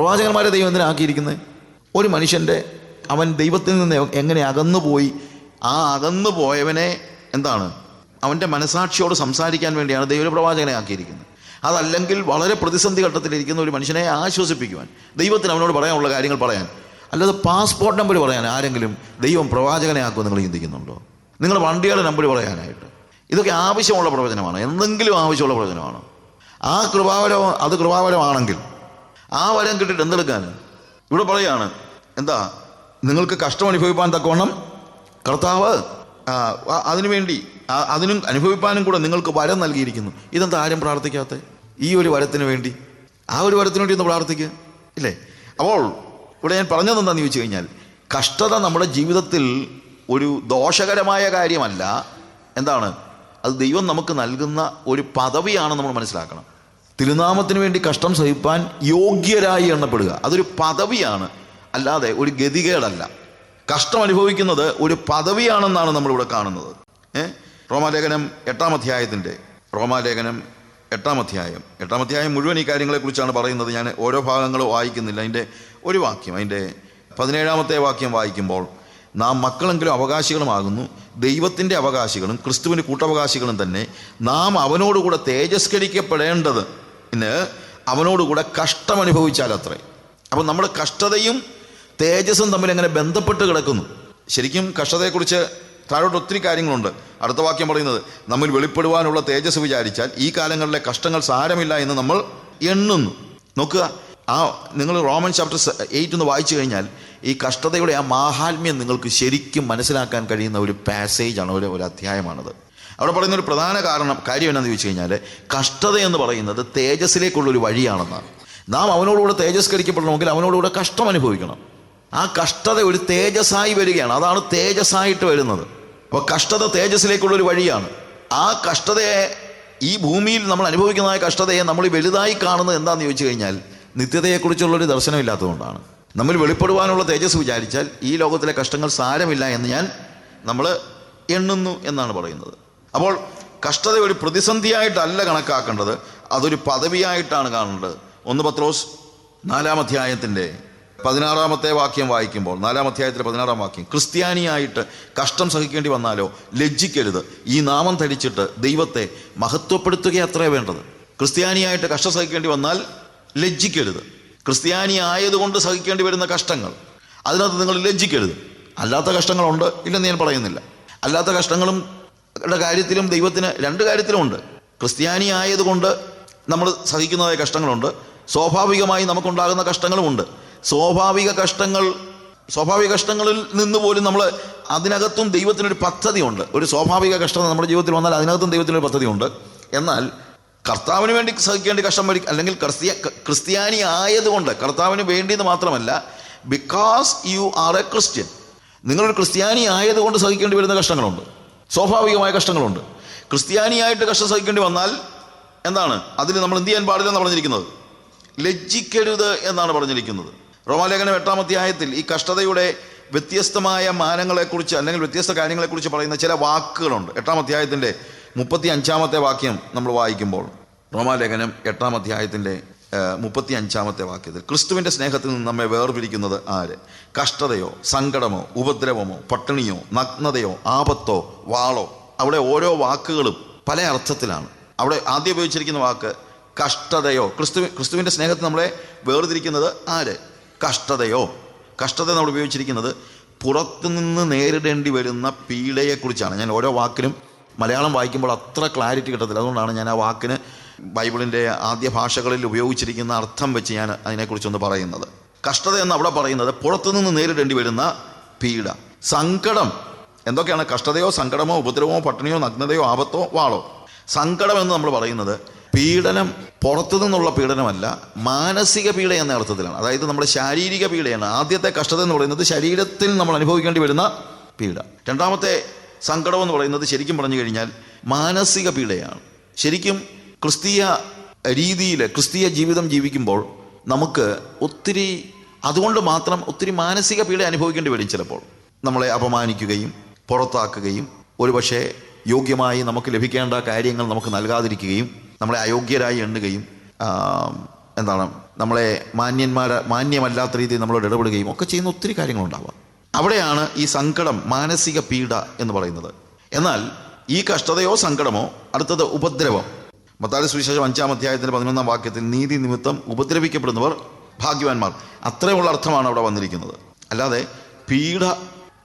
പ്രവാചകന്മാരെ ദൈവം എന്തിനാക്കിയിരിക്കുന്നത് ഒരു മനുഷ്യന്റെ അവൻ ദൈവത്തിൽ നിന്ന് എങ്ങനെ അകന്നുപോയി ആ അകന്നു പോയവനെ എന്താണ്? അവന്റെ മനസാക്ഷിയോട് സംസാരിക്കാൻ വേണ്ടിയാണ് ദൈവ പ്രവാചകനെ ആക്കിയിരിക്കുന്നത്. അതല്ലെങ്കിൽ വളരെ പ്രതിസന്ധി ഘട്ടത്തിലിരിക്കുന്ന ഒരു മനുഷ്യനെ ആശ്വസിപ്പിക്കുവാൻ ദൈവത്തിന് അവനോട് പറയാനുള്ള കാര്യങ്ങൾ പറയാൻ അല്ലാതെ പാസ്പോർട്ട് നമ്പർ പറയാൻ ആരെങ്കിലും ദൈവം പ്രവാചകനെ ആക്കുമെന്ന് നിങ്ങൾ ചിന്തിക്കുന്നുണ്ടോ? നിങ്ങൾ വണ്ടിയുടെ നമ്പർ പറയാനായിട്ട്. ഇതൊക്കെ ആവശ്യമുള്ള പ്രവചനമാണ്. എന്തെങ്കിലും ആവശ്യമുള്ള പ്രവചനമാണ്. ആ കൃപാവരം അത് കൃപാവരമാണെങ്കിൽ ആ വരം കിട്ടിയിട്ട് എന്തെടുക്കാൻ? ഇവിടെ പറയാണ് എന്താ നിങ്ങൾക്ക് കഷ്ടം അനുഭവിപ്പാൻ തക്കവണ്ണം കർത്താവ് അതിനുവേണ്ടി അതിനും അനുഭവിപ്പാനും കൂടെ നിങ്ങൾക്ക് വരം നൽകിയിരിക്കുന്നു. ഇതെന്താ ആരും പ്രാർത്ഥിക്കാത്ത? ഈ ഒരു വരത്തിന് വേണ്ടി. ആ ഒരു വരത്തിന് വേണ്ടി ഒന്ന് പ്രാർത്ഥിക്കുക ഇല്ലേ? അപ്പോൾ ഇവിടെ ഞാൻ പറഞ്ഞത് എന്താണെന്ന് ചോദിച്ചു കഴിഞ്ഞാൽ കഷ്ടത നമ്മുടെ ജീവിതത്തിൽ ഒരു ദോഷകരമായ കാര്യമല്ല. എന്താണ്? അത് ദൈവം നമുക്ക് നൽകുന്ന ഒരു പദവിയാണെന്ന് നമ്മൾ മനസ്സിലാക്കണം. തിരുനാമത്തിന് വേണ്ടി കഷ്ടം സഹിപ്പാൻ യോഗ്യരായി എണ്ണപ്പെടുക. അതൊരു പദവിയാണ്. അല്ലാതെ ഒരു ഗതികേടല്ല. കഷ്ടം അനുഭവിക്കുന്നത് ഒരു പദവിയാണെന്നാണ് നമ്മളിവിടെ കാണുന്നത്. ഏ? റോമാലേഖനം എട്ടാം അധ്യായത്തിന്റെ റോമാലേഖനം എട്ടാം അധ്യായം. എട്ടാം അധ്യായം മുഴുവൻ ഈ കാര്യങ്ങളെക്കുറിച്ചാണ് പറയുന്നത്. ഞാൻ ഓരോ ഭാഗങ്ങളും വായിക്കുന്നില്ല. അതിന്റെ ഒരു വാക്യം അതിന്റെ പതിനേഴാമത്തെ വാക്യം വായിക്കുമ്പോൾ നാം മക്കളെങ്കിലും അവകാശികളുമാകുന്നു. ദൈവത്തിന്റെ അവകാശികളും ക്രിസ്തുവിന് കൂട്ടവകാശികളും തന്നെ. നാം അവനോടുകൂടെ തേജസ്കരിക്കപ്പെടേണ്ടത് പിന്നെ അവനോടുകൂടെ കഷ്ടം അനുഭവിച്ചാൽ അത്രേ. അപ്പം നമ്മുടെ കഷ്ടതയും തേജസ്സും തമ്മിൽ എങ്ങനെ ബന്ധപ്പെട്ട് കിടക്കുന്നു? ശരിക്കും കഷ്ടതയെക്കുറിച്ച് താഴോട്ട് ഒത്തിരി കാര്യങ്ങളുണ്ട്. അടുത്ത വാക്യം പറയുന്നത് നമ്മൾ വെളിപ്പെടുവാനുള്ള തേജസ് വിചാരിച്ചാൽ ഈ കാലങ്ങളിലെ കഷ്ടങ്ങൾ സാരമില്ല എന്ന് നമ്മൾ എണ്ണുന്നു. നോക്കുക ആ നിങ്ങൾ റോമൻ ചാപ്റ്റർ എയ്റ്റ് ഒന്ന് വായിച്ചു കഴിഞ്ഞാൽ ഈ കഷ്ടതയുടെ ആ മാഹാത്മ്യം നിങ്ങൾക്ക് ശരിക്കും മനസ്സിലാക്കാൻ കഴിയുന്ന ഒരു പാസേജാണ് ഒരു ഒരു അധ്യായമാണത്. അവിടെ പറയുന്ന ഒരു പ്രധാന കാരണം കാര്യം എന്നാന്ന് ചോദിച്ചു കഴിഞ്ഞാൽ കഷ്ടത എന്ന് പറയുന്നത് തേജസ്സിലേക്കുള്ള ഒരു വഴിയാണെന്നാണ്. നാം അവനോടുകൂടെ തേജസ്കരിക്കപ്പെടണമെങ്കിൽ അവനോടുകൂടെ കഷ്ടം അനുഭവിക്കണം. ആ കഷ്ടത ഒരു തേജസ്സായി വരികയാണ്. അതാണ് തേജസ്സായിട്ട് വരുന്നത്. അപ്പോൾ കഷ്ടത തേജസ്സിലേക്കുള്ളൊരു വഴിയാണ്. ആ കഷ്ടതയെ ഈ ഭൂമിയിൽ നമ്മൾ അനുഭവിക്കുന്നതായ കഷ്ടതയെ നമ്മൾ വലുതായി കാണുന്നത് എന്താണെന്ന് ചോദിച്ചു കഴിഞ്ഞാൽ നിത്യതയെക്കുറിച്ചുള്ളൊരു ദർശനമില്ലാത്തതുകൊണ്ടാണ് നമ്മൾ വെളിപ്പെടുവാനുള്ള തേജസ് വിചാരിച്ചാൽ ഈ ലോകത്തിലെ കഷ്ടങ്ങൾ സാരമില്ല എന്ന് ഞാൻ നമ്മൾ എണ്ണുന്നു എന്നാണ് പറയുന്നത്. അപ്പോൾ കഷ്ടത ഒരു പ്രതിസന്ധിയായിട്ടല്ല കണക്കാക്കേണ്ടത്. അതൊരു പദവിയായിട്ടാണ് കാണേണ്ടത്. ഒന്ന് പത്രോസ് നാലാം അധ്യായത്തിന്റെ പതിനാറാമത്തെ വാക്യം വായിക്കുമ്പോൾ നാലാം അധ്യായത്തിലെ പതിനാറാം വാക്യം ക്രിസ്ത്യാനിയായിട്ട് കഷ്ടം സഹിക്കേണ്ടി വന്നാലോ? ലജ്ജിക്കരുത്. ഈ നാമം ധരിച്ചിട്ട് ദൈവത്തെ മഹത്വപ്പെടുത്തുകയത്രേ വേണ്ടത്. ക്രിസ്ത്യാനിയായിട്ട് കഷ്ടം സഹിക്കേണ്ടി വന്നാൽ ലജ്ജിക്കരുത്. ക്രിസ്ത്യാനി ആയതുകൊണ്ട് സഹിക്കേണ്ടി വരുന്ന കഷ്ടങ്ങൾ അതിനകത്ത് നിങ്ങൾ ലജ്ജിക്കരുത്. അല്ലാത്ത കഷ്ടങ്ങളുണ്ട് ഇല്ലെന്ന് ഞാൻ പറയുന്നില്ല. അല്ലാത്ത കഷ്ടങ്ങളും കാര്യത്തിലും ദൈവത്തിന് രണ്ട് കാര്യത്തിലുമുണ്ട് ക്രിസ്ത്യാനി ആയതുകൊണ്ട് നമ്മൾ സഹിക്കുന്നതായ കഷ്ടങ്ങളുണ്ട്. സ്വാഭാവികമായി നമുക്കുണ്ടാകുന്ന കഷ്ടങ്ങളുമുണ്ട് സ്വാഭാവിക കഷ്ടങ്ങൾ സ്വാഭാവിക കഷ്ടങ്ങളിൽ നിന്ന് പോലും നമ്മൾ അതിനകത്തും ദൈവത്തിനൊരു പദ്ധതിയുണ്ട്. ഒരു സ്വാഭാവിക കഷ്ടം നമ്മുടെ ജീവിതത്തിൽ വന്നാൽ അതിനകത്തും ദൈവത്തിനൊരു പദ്ധതിയുണ്ട്. എന്നാൽ കർത്താവിന് വേണ്ടി സഹിക്കേണ്ട കഷ്ടം വരി അല്ലെങ്കിൽ ക്രിസ്ത്യ ക്രിസ്ത്യാനി ആയതുകൊണ്ട് കർത്താവിന് വേണ്ടിയെന്ന് മാത്രമല്ല because you are a Christian നിങ്ങളൊരു ക്രിസ്ത്യാനി ആയതുകൊണ്ട് സഹിക്കേണ്ടി വരുന്ന കഷ്ടങ്ങളുണ്ട്. സ്വാഭാവികമായ കഷ്ടങ്ങളുണ്ട്. ക്രിസ്ത്യാനിയായിട്ട് കഷ്ടം സഹിക്കേണ്ടി വന്നാൽ എന്താണ്? അതിന് നമ്മൾ എന്ത് ചെയ്യാൻ പാടില്ലെന്ന് പറഞ്ഞിരിക്കുന്നത്. ലജ്ജിക്കരുത് എന്നാണ് പറഞ്ഞിരിക്കുന്നത്. റോമാലേഖനം എട്ടാം അധ്യായത്തിൽ ഈ കഷ്ടതയുടെ വ്യത്യസ്തമായ മാനങ്ങളെക്കുറിച്ച് അല്ലെങ്കിൽ വ്യത്യസ്ത കാര്യങ്ങളെക്കുറിച്ച് പറയുന്ന ചില വാക്കുകളുണ്ട്. എട്ടാം അധ്യായത്തിന്റെ മുപ്പത്തി അഞ്ചാമത്തെ വാക്യം നമ്മൾ വായിക്കുമ്പോൾ. റോമാലേഖനം എട്ടാം അധ്യായത്തിന്റെ മുപ്പത്തി അഞ്ചാമത്തെ വാക്യത്തിൽ. ക്രിസ്തുവിന്റെ സ്നേഹത്തിൽ നിന്ന് നമ്മെ വേർപിരിക്കുന്നത് ആര്? കഷ്ടതയോ സങ്കടമോ ഉപദ്രവമോ പട്ടിണിയോ നഗ്നതയോ ആപത്തോ വാളോ? അവിടെ ഓരോ വാക്കുകളും പല അർത്ഥത്തിലാണ്. അവിടെ ആദ്യം ഉപയോഗിച്ചിരിക്കുന്ന വാക്ക് കഷ്ടതയോ. ക്രിസ്തു ക്രിസ്തുവിന്റെ സ്നേഹത്തിൽ നമ്മളെ വേർതിരിക്കുന്നത് ആര്? കഷ്ടതയോ. കഷ്ടത നമ്മൾ ഉപയോഗിച്ചിരിക്കുന്നത് പുറത്തുനിന്ന് നേരിടേണ്ടി വരുന്ന പീഡയെക്കുറിച്ചാണ്. ഞാൻ ഓരോ വാക്കിനും മലയാളം വായിക്കുമ്പോൾ അത്ര ക്ലാരിറ്റി കിട്ടത്തില്ല. അതുകൊണ്ടാണ് ഞാൻ ആ വാക്കിന് ബൈബിളിന്റെ ആദ്യ ഭാഷകളിൽ ഉപയോഗിച്ചിരിക്കുന്ന അർത്ഥം വെച്ച് ഞാൻ അതിനെക്കുറിച്ചൊന്ന് പറയുന്നത്. കഷ്ടത എന്ന് അവിടെ പറയുന്നത് പുറത്തുനിന്ന് നേരിടേണ്ടി വരുന്ന പീഡ. സങ്കടം. എന്തൊക്കെയാണ്? കഷ്ടതയോ സങ്കടമോ ഉപദ്രവമോ പട്ടിണിയോ നഗ്നതയോ ആപത്തോ വാളോ? സങ്കടം എന്ന് നമ്മൾ പറയുന്നത് പീഡനം പുറത്തു നിന്നുള്ള പീഡനമല്ല മാനസിക പീഡ എന്ന അർത്ഥത്തിലാണ്. അതായത് നമ്മുടെ ശാരീരിക പീഡയാണ്. ആദ്യത്തെ കഷ്ടത എന്ന് പറയുന്നത് ശരീരത്തിൽ നമ്മൾ അനുഭവിക്കേണ്ടി വരുന്ന പീഡ. രണ്ടാമത്തെ സങ്കടം എന്ന് പറയുന്നത് ശരിക്കും പറഞ്ഞു കഴിഞ്ഞാൽ മാനസിക പീഡയാണ്. ശരിക്കും ക്രിസ്തീയ രീതിയിൽ ക്രിസ്തീയ ജീവിതം ജീവിക്കുമ്പോൾ നമുക്ക് ഒത്തിരി അതുകൊണ്ട് മാത്രം ഒത്തിരി മാനസിക പീഡ അനുഭവിക്കേണ്ടി വരും ചിലപ്പോൾ. നമ്മളെ അപമാനിക്കുകയും പുറത്താക്കുകയും ഒരുപക്ഷെ യോഗ്യമായി നമുക്ക് ലഭിക്കേണ്ട കാര്യങ്ങൾ നമുക്ക് നൽകാതിരിക്കുകയും നമ്മളെ അയോഗ്യരായി എണ്ണുകയും എന്താണ് നമ്മളെ മാന്യന്മാരെ മാന്യമല്ലാത്ത രീതിയിൽ നമ്മളോട് ഇടപെടുകയും ഒക്കെ ചെയ്യുന്ന ഒത്തിരി കാര്യങ്ങളുണ്ടാവാം. അവിടെയാണ് ഈ സങ്കടം മാനസിക പീഡ എന്ന് പറയുന്നത്. എന്നാൽ ഈ കഷ്ടതയോ സങ്കടമോ അടുത്തത് ഉപദ്രവം. മത്താടി സുവിശേഷം അഞ്ചാം അധ്യായത്തിന്റെ പതിനൊന്നാം വാക്യത്തിൽ നീതി നിമിത്തം ഉപദ്രവിക്കപ്പെടുന്നവർ ഭാഗ്യവാന്മാർ. അത്രയുള്ള അർത്ഥമാണ് അവിടെ വന്നിരിക്കുന്നത്. അല്ലാതെ പീഡ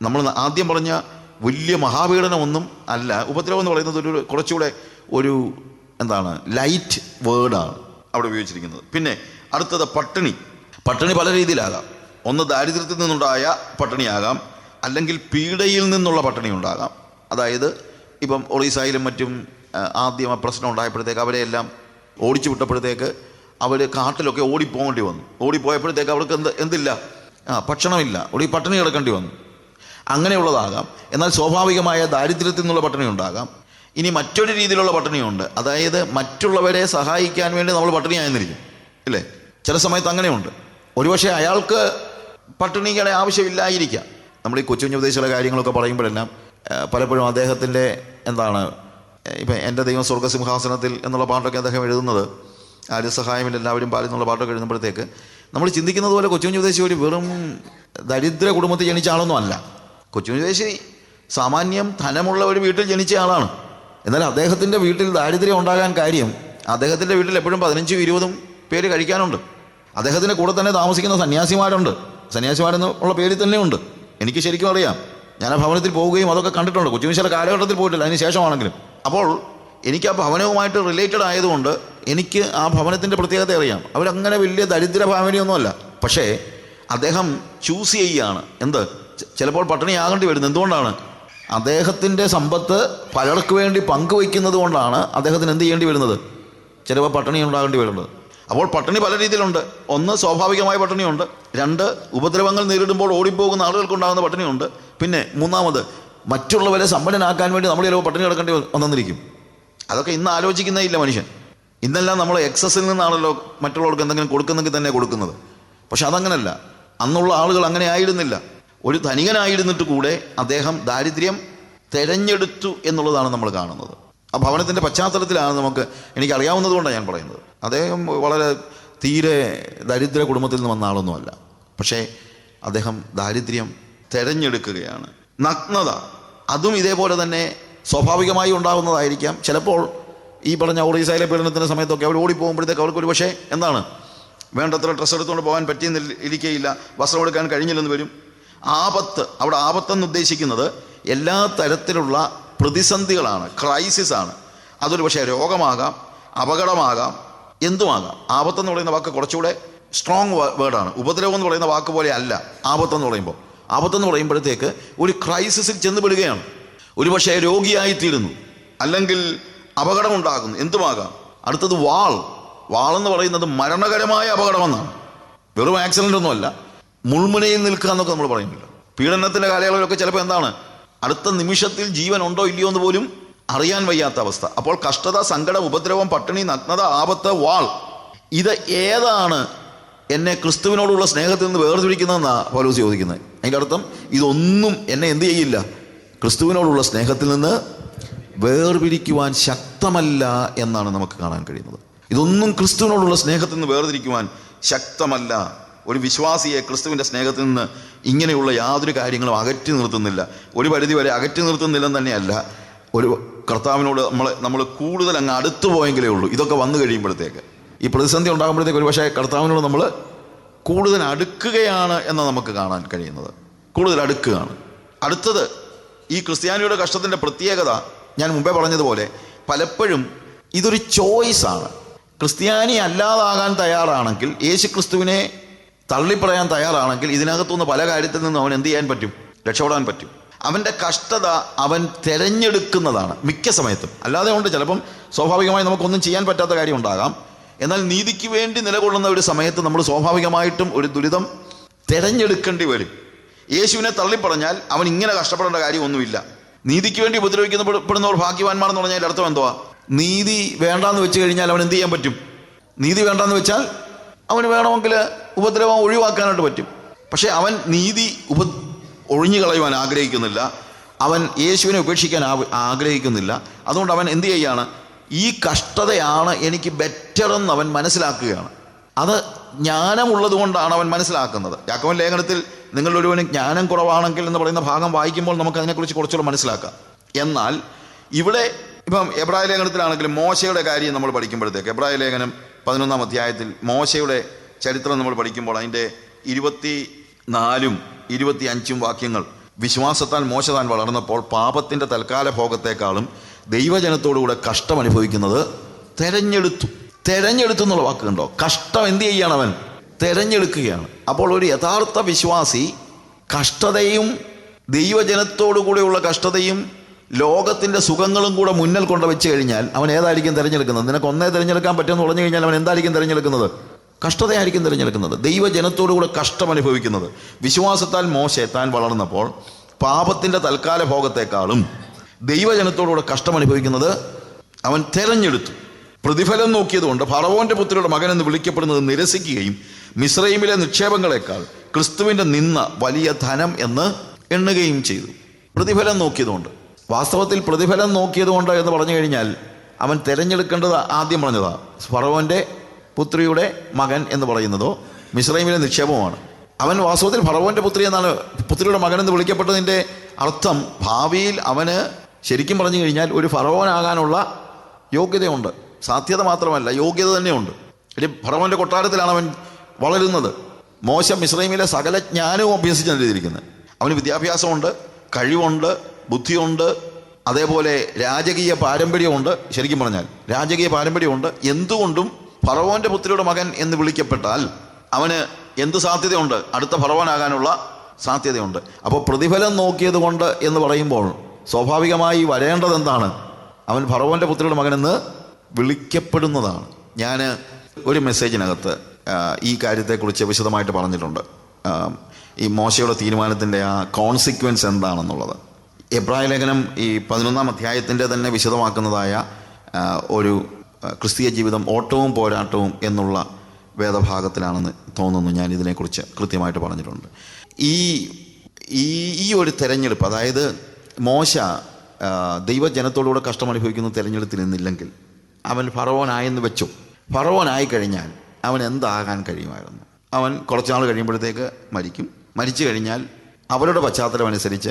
നമ്മൾ ആദ്യം പറഞ്ഞ വലിയ മഹാപീഡനമൊന്നും അല്ല. ഉപദ്രവം എന്ന് പറയുന്നത് ഒരു കുറച്ചുകൂടെ ഒരു എന്താണ് ലൈറ്റ് വേർഡാണ് അവിടെ ഉപയോഗിച്ചിരിക്കുന്നത്. പിന്നെ അടുത്തത് പട്ടിണി. പട്ടിണി പല രീതിയിലാകാം. ഒന്ന് ദാരിദ്ര്യത്തിൽ നിന്നുണ്ടായ പട്ടിണിയാകാം. അല്ലെങ്കിൽ പീഡയിൽ നിന്നുള്ള പട്ടിണി ഉണ്ടാകാം അതായത് ഇപ്പം ഒറീസയിലും മറ്റും ആദ്യം ആ പ്രശ്നം ഉണ്ടായപ്പോഴത്തേക്ക് അവരെയെല്ലാം ഓടിച്ചു വിട്ടപ്പോഴത്തേക്ക് അവർ കാട്ടിലൊക്കെ ഓടിപ്പോകേണ്ടി വന്നു. ഓടിപ്പോയപ്പോഴത്തേക്ക് അവർക്ക് എന്ത് എന്തില്ല? ആ ഭക്ഷണമില്ല. ഓടി പട്ടിണി കിടക്കേണ്ടി വന്നു. അങ്ങനെയുള്ളതാകാം. എന്നാൽ സ്വാഭാവികമായ ദാരിദ്ര്യത്തിൽ നിന്നുള്ള പട്ടിണി ഉണ്ടാകാം ഇനി മറ്റൊരു രീതിയിലുള്ള പട്ടിണിയുണ്ട്. അതായത് മറ്റുള്ളവരെ സഹായിക്കാൻ വേണ്ടി നമ്മൾ പട്ടിണിയായെന്നിരിക്കും ഇല്ലേ? ചില സമയത്ത് അങ്ങനെയുണ്ട്. ഒരുപക്ഷെ അയാൾക്ക് പട്ടിണിയുടെ ആവശ്യമില്ലായിരിക്കാം. നമ്മൾ ഈ കൊച്ചു കുഞ്ഞു ഉപദേശിച്ചുള്ള കാര്യങ്ങളൊക്കെ പറയുമ്പോഴെല്ലാം പലപ്പോഴും അദ്ദേഹത്തിന്റെ എന്താണ് ഇപ്പം എന്റെ ദൈവം സ്വർഗസിംഹാസനത്തിൽ എന്നുള്ള പാട്ടൊക്കെ അദ്ദേഹം എഴുതുന്നത് ആരും സഹായമില്ല എല്ലാവരും പാലും എന്നുള്ള പാട്ടൊക്കെ എഴുതുമ്പോഴത്തേക്ക് നമ്മൾ ചിന്തിക്കുന്നത് പോലെ കൊച്ചു കുഞ്ഞു ഉപദേശി ഒരു വെറും ദരിദ്ര കുടുംബത്തിൽ ജനിച്ച ആളൊന്നും അല്ല. കൊച്ചു കുഞ്ഞു ഉപദേശി സാമാന്യം ധനമുള്ള ഒരു വീട്ടിൽ ജനിച്ച ആളാണ്. എന്നാൽ അദ്ദേഹത്തിന്റെ വീട്ടിൽ ദാരിദ്ര്യം ഉണ്ടാകാൻ കാര്യം അദ്ദേഹത്തിന്റെ വീട്ടിൽ എപ്പോഴും പതിനഞ്ചും ഇരുപതും പേര് കഴിക്കാനുണ്ട്. അദ്ദേഹത്തിന്റെ കൂടെ തന്നെ താമസിക്കുന്ന സന്യാസിമാരുണ്ട്. സന്യാസിമാരെന്ന് ഉള്ള പേരിൽ തന്നെ ഉണ്ട് എനിക്ക് ശരിക്കും അറിയാം. ഞാൻ ആ ഭവനത്തിൽ പോവുകയും അതൊക്കെ കണ്ടിട്ടുണ്ട്. കൊച്ചുമിശാല കാലഘട്ടത്തിൽ പോയിട്ടില്ല. അതിന് ശേഷമാണെങ്കിലും. അപ്പോൾ എനിക്ക് ആ ഭവനവുമായിട്ട് റിലേറ്റഡ് ആയതുകൊണ്ട് എനിക്ക് ആ ഭവനത്തിന്റെ പ്രത്യേകത അറിയാം. അവരങ്ങനെ വലിയ ദരിദ്ര ഭാവനയൊന്നുമല്ല. പക്ഷേ അദ്ദേഹം ചൂസ് ചെയ്യുകയാണ് എന്ത്? ചിലപ്പോൾ പട്ടിണിയാകേണ്ടി വരുന്നത് എന്തുകൊണ്ടാണ്? അദ്ദേഹത്തിന്റെ സമ്പത്ത് പലർക്ക് വേണ്ടി പങ്കുവയ്ക്കുന്നത് കൊണ്ടാണ് അദ്ദേഹത്തിന് എന്ത് ചെയ്യേണ്ടി വരുന്നത്? ചിലപ്പോൾ പട്ടിണി ഉണ്ടാകേണ്ടി വരുന്നത്. അപ്പോൾ പട്ടിണി പല രീതിയിലുണ്ട്. ഒന്ന് സ്വാഭാവികമായ പട്ടിണിയുണ്ട്. രണ്ട് ഉപദ്രവങ്ങൾ നേരിടുമ്പോൾ ഓടിപ്പോകുന്ന ആളുകൾക്കുണ്ടാകുന്ന പട്ടിണിയുണ്ട്. പിന്നെ മൂന്നാമത് മറ്റുള്ളവരെ സമ്പന്നനാക്കാൻ വേണ്ടി നമ്മൾ ചിലപ്പോൾ പട്ടിണി കിടക്കേണ്ടി വന്നിരിക്കും. അതൊക്കെ ഇന്ന് ആലോചിക്കുന്നേ ഇല്ല മനുഷ്യൻ. ഇന്നെല്ലാം നമ്മൾ എക്സസിൽ നിന്നാണല്ലോ മറ്റുള്ളവർക്ക് എന്തെങ്കിലും കൊടുക്കുന്നെങ്കിൽ തന്നെ കൊടുക്കുന്നത്. പക്ഷെ അതങ്ങനല്ല. അന്നുള്ള ആളുകൾ അങ്ങനെ ആയിരുന്നില്ല. ഒരു ധനികനായിരുന്നിട്ട് കൂടെ അദ്ദേഹം ദാരിദ്ര്യം തെരഞ്ഞെടുത്തു എന്നുള്ളതാണ് നമ്മൾ കാണുന്നത്. ആ ഭവനത്തിന്റെ പശ്ചാത്തലത്തിലാണ് നമുക്ക് എനിക്കറിയാവുന്നത് കൊണ്ടാണ് ഞാൻ പറയുന്നത്. അദ്ദേഹം വളരെ തീരെ ദരിദ്ര കുടുംബത്തിൽ നിന്ന് വന്ന ആളൊന്നുമല്ല. പക്ഷേ അദ്ദേഹം ദാരിദ്ര്യം തെരഞ്ഞെടുക്കുകയാണ്. നഗ്നത. അതും ഇതേപോലെ തന്നെ സ്വാഭാവികമായി ഉണ്ടാകുന്നതായിരിക്കാം. ചിലപ്പോൾ ഈ പറഞ്ഞ ഒറീസയിലെ പീഡനത്തിന്റെ സമയത്തൊക്കെ അവർ ഓടിപ്പോകുമ്പോഴത്തേക്ക് അവർക്കൊരു പക്ഷേ എന്താണ്? വേണ്ടത്ര ഡ്രസ്സ് എടുത്തുകൊണ്ട് പോകാൻ പറ്റിയെന്നില്ല ഇരിക്കുകയില്ല വസ്ത്രം എടുക്കാൻ കഴിഞ്ഞില്ലെന്ന് വരും. ആപത്ത് അവിടെ ആപത്തെന്ന് ഉദ്ദേശിക്കുന്നത് എല്ലാ തരത്തിലുള്ള പ്രതിസന്ധികളാണ് ക്രൈസിസ് ആണ്. അതൊരു പക്ഷേ രോഗമാകാം അപകടമാകാം എന്തുമാകാം? ആപത്തെന്ന് പറയുന്ന വാക്ക് കുറച്ചുകൂടെ സ്ട്രോങ് വേർഡാണ് ഉപദ്രവം എന്ന് പറയുന്ന വാക്ക് പോലെ അല്ല ആപത്തെന്ന് പറയുമ്പോൾ. ആപത്തെന്ന് പറയുമ്പോഴത്തേക്ക് ഒരു ക്രൈസിസിൽ ചെന്നുപെടുകയാണ് ഒരു പക്ഷേ രോഗിയായിത്തീരുന്നു. അല്ലെങ്കിൽ അപകടമുണ്ടാകുന്നു. എന്തുമാകാം? അടുത്തത് വാൾ. വാളെന്ന് പറയുന്നത് മരണകരമായ അപകടമെന്നാണ്. വെറും ആക്സിഡന്റ് ഒന്നുമല്ല മുൾമുനയിൽ നിൽക്കുക എന്നൊക്കെ നമ്മൾ പറയുന്നില്ല. പീഡനത്തിന്റെ കാലയളവിലൊക്കെ ചിലപ്പോൾ എന്താണ്? അടുത്ത നിമിഷത്തിൽ ജീവൻ ഉണ്ടോ ഇല്ലയോ എന്ന് പോലും അറിയാൻ വയ്യാത്ത അവസ്ഥ. അപ്പോൾ കഷ്ടത സങ്കടം ഉപദ്രവം പട്ടിണി നഗ്നത ആപത്ത് വാൾ. ഇത് ഏതാണ് എന്നെ ക്രിസ്തുവിനോടുള്ള സ്നേഹത്തിൽ നിന്ന് വേർതിരിക്കുന്നതെന്നാണ് പൗലോസ് ചോദിക്കുന്നത്. അതിന്റെ അർത്ഥം ഇതൊന്നും എന്നെ എന്ത് ചെയ്യില്ല. ക്രിസ്തുവിനോടുള്ള സ്നേഹത്തിൽ നിന്ന് വേർപിരിക്കുവാൻ ശക്തമല്ല എന്നാണ് നമുക്ക് കാണാൻ കഴിയുന്നത്. ഇതൊന്നും ക്രിസ്തുവിനോടുള്ള സ്നേഹത്തിൽ നിന്ന് വേർതിരിക്കുവാൻ ശക്തമല്ല. ഒരു വിശ്വാസിയെ ക്രിസ്തുവിന്റെ സ്നേഹത്തിൽ നിന്ന് ഇങ്ങനെയുള്ള യാതൊരു കാര്യങ്ങളും അകറ്റി നിർത്തുന്നില്ല. ഒരു പരിധി വരെ അകറ്റി നിർത്തുന്നില്ലെന്ന് തന്നെയല്ല. ഒരു കർത്താവിനോട് നമ്മൾ നമ്മൾ കൂടുതൽ അങ്ങ് അടുത്തു പോയെങ്കിലേ ഉള്ളൂ. ഇതൊക്കെ വന്നു കഴിയുമ്പോഴത്തേക്ക്. ഈ പ്രതിസന്ധി ഉണ്ടാകുമ്പോഴത്തേക്ക് ഒരു പക്ഷേ കർത്താവിനോട് നമ്മൾ കൂടുതൽ അടുക്കുകയാണ് എന്ന് നമുക്ക് കാണാൻ കഴിയുന്നത്. കൂടുതൽ അടുക്കുകയാണ്. അടുത്തത് ഈ ക്രിസ്ത്യാനിയുടെ കഷ്ടത്തിന്റെ പ്രത്യേകത ഞാൻ മുമ്പേ പറഞ്ഞതുപോലെ പലപ്പോഴും ഇതൊരു ചോയ്സാണ്. ക്രിസ്ത്യാനി അല്ലാതാകാൻ തയ്യാറാണെങ്കിൽ യേശു ക്രിസ്തുവിനെ തള്ളിപ്പറയാൻ തയ്യാറാണെങ്കിൽ ഇതിനകത്തുനിന്ന് പല കാര്യത്തിൽ നിന്നും അവൻ എന്ത് ചെയ്യാൻ പറ്റും? രക്ഷപ്പെടാൻ പറ്റും. അവന്റെ കഷ്ടത അവൻ തിരഞ്ഞെടുക്കുന്നതാണ് മിക്ക സമയത്തും. അല്ലാതെ ഉണ്ട് ചിലപ്പം സ്വാഭാവികമായി നമുക്കൊന്നും ചെയ്യാൻ പറ്റാത്ത കാര്യം ഉണ്ടാകാം. എന്നാൽ നീതിക്ക് വേണ്ടി നിലകൊള്ളുന്ന ഒരു സമയത്ത് നമ്മൾ സ്വാഭാവികമായിട്ടും ഒരു ദുരിതം തിരഞ്ഞെടുക്കേണ്ടി വരും. യേശുവിനെ തള്ളിപ്പറഞ്ഞാൽ അവൻ ഇങ്ങനെ കഷ്ടപ്പെടേണ്ട കാര്യമൊന്നുമില്ല. നീതിക്ക് വേണ്ടി ഉപദ്രവിക്കപ്പെടുന്നവർ ഭാഗ്യവാന്മാർ എന്ന് പറഞ്ഞാൽ അർത്ഥം എന്തുവാ? നീതി വേണ്ടാന്ന് വെച്ച് കഴിഞ്ഞാൽ അവൻ എന്ത് ചെയ്യാൻ പറ്റും? നീതി വേണ്ടാന്ന് വെച്ചാൽ അവന് വേണമെങ്കിൽ ഉപദ്രവം ഒഴിവാക്കാനായിട്ട് പറ്റും. പക്ഷേ അവൻ നീതി ഉപ ഒഴിഞ്ഞു കളയുവാൻ ആഗ്രഹിക്കുന്നില്ല. അവൻ യേശുവിനെ ഉപേക്ഷിക്കാൻ ആഗ്രഹിക്കുന്നില്ല. അതുകൊണ്ട് അവൻ എന്ത് ചെയ്യാണ്? ഈ കഷ്ടതയാണ് എനിക്ക് ബെറ്റർ എന്ന് അവൻ മനസ്സിലാക്കുകയാണ്. അത് ജ്ഞാനമുള്ളത് കൊണ്ടാണ് അവൻ മനസ്സിലാക്കുന്നത്. യാക്കോൻ ലേഖനത്തിൽ നിങ്ങളൊരുവന് ജ്ഞാനം കുറവാണെങ്കിൽ എന്ന് പറയുന്ന ഭാഗം വായിക്കുമ്പോൾ നമുക്ക് അതിനെക്കുറിച്ച് കുറച്ചുകൂടെ മനസ്സിലാക്കാം. എന്നാൽ ഇവിടെ ഇപ്പം എബ്രായ ലേഖനത്തിലാണെങ്കിലും മോശയുടെ കാര്യം നമ്മൾ പഠിക്കുമ്പോഴത്തേക്ക് എബ്രായ ലേഖനം പതിനൊന്നാം അധ്യായത്തിൽ മോശയുടെ ചരിത്രം നമ്മൾ പഠിക്കുമ്പോൾ അതിന്റെ ഇരുപത്തി നാലും ഇരുപത്തി അഞ്ചും വാക്യങ്ങൾ. വിശ്വാസത്താൽ മോശ താൻ വളർന്നപ്പോൾ പാപത്തിന്റെ തൽക്കാല ഭോഗത്തെക്കാളും ദൈവജനത്തോടുകൂടെ കഷ്ടം അനുഭവിക്കുന്നത് തെരഞ്ഞെടുത്തു. തെരഞ്ഞെടുത്തു എന്നുള്ള വാക്കുണ്ടോ കഷ്ടം എന്ത് ചെയ്യാണ് അവൻ തെരഞ്ഞെടുക്കുകയാണ്. അപ്പോൾ ഒരു യഥാർത്ഥ വിശ്വാസി കഷ്ടതയും ദൈവജനത്തോടുകൂടെയുള്ള കഷ്ടതയും ലോകത്തിന്റെ സുഖങ്ങളും കൂടെ മുന്നിൽ കൊണ്ട് വെച്ച് കഴിഞ്ഞാൽ അവൻ ഏതായിരിക്കും തിരഞ്ഞെടുക്കുന്നത്? നിനക്ക് ഒന്നേ തിരഞ്ഞെടുക്കാൻ പറ്റുമെന്ന് പറഞ്ഞു കഴിഞ്ഞാൽ അവൻ എന്തായിരിക്കും തിരഞ്ഞെടുക്കുന്നത്? കഷ്ടതയായിരിക്കും തിരഞ്ഞെടുക്കുന്നത്. ദൈവജനത്തോടുകൂടെ കഷ്ടം അനുഭവിക്കുന്നത്. വിശ്വാസത്താൽ മോശെ താൻ വളർന്നപ്പോൾ പാപത്തിന്റെ തൽക്കാല ഭോഗത്തെക്കാളും ദൈവജനത്തോടുകൂടെ കഷ്ടം അനുഭവിക്കുന്നത് അവൻ തെരഞ്ഞെടുത്തു. പ്രതിഫലം നോക്കിയതുകൊണ്ട് ഫറവോന്റെ പുത്രിയുടെ മകൻ എന്ന് വിളിക്കപ്പെടുന്നത് നിരസിക്കുകയും മിശ്രൈമിലെ നിക്ഷേപങ്ങളെക്കാൾ ക്രിസ്തുവിന്റെ നിന്ന വലിയ ധനം എന്ന് എണ്ണുകയും ചെയ്തു. പ്രതിഫലം നോക്കിയതുകൊണ്ട്. വാസ്തവത്തിൽ പ്രതിഫലം നോക്കിയതുകൊണ്ട് എന്ന് പറഞ്ഞു കഴിഞ്ഞാൽ അവൻ തിരഞ്ഞെടുക്കേണ്ടത് ആദ്യം പറഞ്ഞതാ ഫറവോന്റെ പുത്രിയുടെ മകൻ എന്ന് പറയുന്നതോ മിശ്രൈമിലെ നിക്ഷേപമാണ് അവൻ വാസ്തവത്തിൽ ഫറവോന്റെ പുത്രി എന്നാണ് പുത്രിയുടെ മകൻ എന്ന് വിളിക്കപ്പെട്ടതിന്റെ അർത്ഥം ഭാവിയിൽ അവന് ശരിക്കും പറഞ്ഞു കഴിഞ്ഞാൽ ഒരു ഫറവോനാകാനുള്ള യോഗ്യതയുണ്ട്. സാധ്യത മാത്രമല്ല യോഗ്യത തന്നെയുണ്ട്. ഒരു ഫറവോന്റെ കൊട്ടാരത്തിലാണ് അവൻ വളരുന്നത്. മോശം മിശ്രൈമിലെ സകല ജ്ഞാനവും അഭ്യസിച്ചാണ് എഴുതിയിരിക്കുന്നത് അവന് വിദ്യാഭ്യാസമുണ്ട് കഴിവുണ്ട് ബുദ്ധിയുണ്ട് അതേപോലെ രാജകീയ പാരമ്പര്യമുണ്ട്. ശരിക്കും പറഞ്ഞാൽ രാജകീയ പാരമ്പര്യമുണ്ട്. എന്തുകൊണ്ടും ഫറവോന്റെ പുത്രിയുടെ മകൻ എന്ന് വിളിക്കപ്പെട്ടാൽ അവന് എന്ത് സാധ്യതയുണ്ട്? അടുത്ത ഫറവോനാകാനുള്ള സാധ്യതയുണ്ട്. അപ്പോൾ പ്രതിഫലം നോക്കിയത് കൊണ്ട് എന്ന് പറയുമ്പോൾ സ്വാഭാവികമായി വരേണ്ടത് എന്താണ് അവൻ ഫറവോന്റെ പുത്രിയുടെ മകനെന്ന് വിളിക്കപ്പെടുന്നതാണ്. ഞാൻ ഒരു മെസ്സേജിനകത്ത് ഈ കാര്യത്തെക്കുറിച്ച് വിശദമായിട്ട് പറഞ്ഞിട്ടുണ്ട്. ഈ മോശയുടെ തീരുമാനത്തിന്റെ ആ കോൺസിക്വൻസ് എന്താണെന്നുള്ളത്. എബ്രായ ലേഖനം ഈ പതിനൊന്നാം അധ്യായത്തിന്റെ തന്നെ വിശദമാക്കുന്നതായ ഒരു ക്രിസ്തീയ ജീവിതം ഓട്ടവും പോരാട്ടവും എന്നുള്ള വേദഭാഗത്തിലാണെന്ന് തോന്നുന്നു ഞാൻ ഇതിനെക്കുറിച്ച് കൃത്യമായിട്ട് പറഞ്ഞിട്ടുണ്ട്. ഈ ഈ ഒരു തെരഞ്ഞെടുപ്പ് അതായത് മോശ ദൈവജനത്തോടുകൂടെ കഷ്ടം അനുഭവിക്കുന്ന തിരഞ്ഞെടുത്തിൽ നിന്നില്ലെങ്കിൽ അവൻ ഫറവോനായെന്ന് വെച്ചു. ഫറവോനായി കഴിഞ്ഞാൽ അവൻ എന്താകാൻ കഴിയുമായിരുന്നു? അവൻ കുറച്ച് നാൾ കഴിയുമ്പോഴത്തേക്ക് മരിക്കും. മരിച്ചു കഴിഞ്ഞാൽ അവരുടെ പശ്ചാത്തലം അനുസരിച്ച്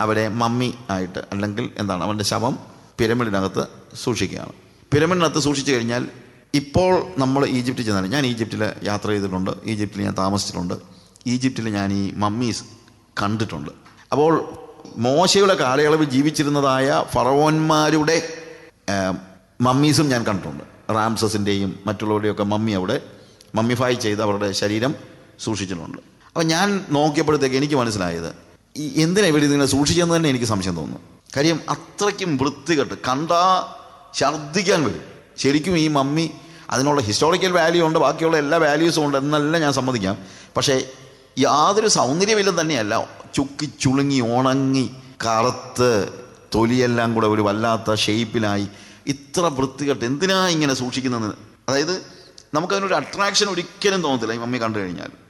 അവരെ മമ്മി ആയിട്ട് അല്ലെങ്കിൽ എന്താണ് അവന്റെ ശവം പിരമിഡിനകത്ത് സൂക്ഷിക്കുകയാണ്. പിരമിഡിനകത്ത് സൂക്ഷിച്ചു കഴിഞ്ഞാൽ ഇപ്പോൾ നമ്മൾ ഈജിപ്തിൽ ചെന്നാൽ ഞാൻ ഈജിപ്തിൽ യാത്ര ചെയ്തിട്ടുണ്ട് ഈജിപ്തിൽ ഞാൻ താമസിച്ചിട്ടുണ്ട് ഈജിപ്തിൽ ഞാൻ ഈ മമ്മീസ് കണ്ടിട്ടുണ്ട്. അപ്പോൾ മോശയുടെ കാലയളവിൽ ജീവിച്ചിരുന്നതായ ഫറവോന്മാരുടെ മമ്മീസും ഞാൻ കണ്ടിട്ടുണ്ട്. റാംസസിന്റെയും മറ്റുള്ളവരുടെയൊക്കെ മമ്മി അവിടെ മമ്മിഫൈ ചെയ്ത് അവരുടെ ശരീരം സൂക്ഷിച്ചിട്ടുണ്ട്. അപ്പം ഞാൻ നോക്കിയപ്പോഴത്തേക്ക് എനിക്ക് മനസ്സിലായത് ഈ എന്തിനാ ഇവർ ഇതിനെ സൂക്ഷിച്ചെന്ന് തന്നെ എനിക്ക് സംശയം തോന്നുന്നു. കാര്യം അത്രയ്ക്കും വൃത്തികെട്ട് കണ്ടാ ഛർദ്ദിക്കാൻ വരും. ശരിക്കും ഈ മമ്മി അതിനുള്ള ഹിസ്റ്റോറിക്കൽ വാല്യൂ ഉണ്ട് ബാക്കിയുള്ള എല്ലാ വാല്യൂസും ഉണ്ട് എന്നെല്ലാം ഞാൻ സമ്മതിക്കാം. പക്ഷേ യാതൊരു സൗന്ദര്യമില്ലെന്ന് തന്നെയല്ല. ചുക്കി ചുളുങ്ങി ഉണങ്ങി കറുത്ത് തൊലിയെല്ലാം കൂടെ ഒരു വല്ലാത്ത ഷേപ്പിലായി ഇത്ര വൃത്തികെട്ട് എന്തിനാ ഇങ്ങനെ സൂക്ഷിക്കുന്നത് അതായത് നമുക്കതിനൊരു അട്രാക്ഷൻ ഒരിക്കലും തോന്നത്തില്ല. ഈ മമ്മി കണ്ടു കഴിഞ്ഞാൽ.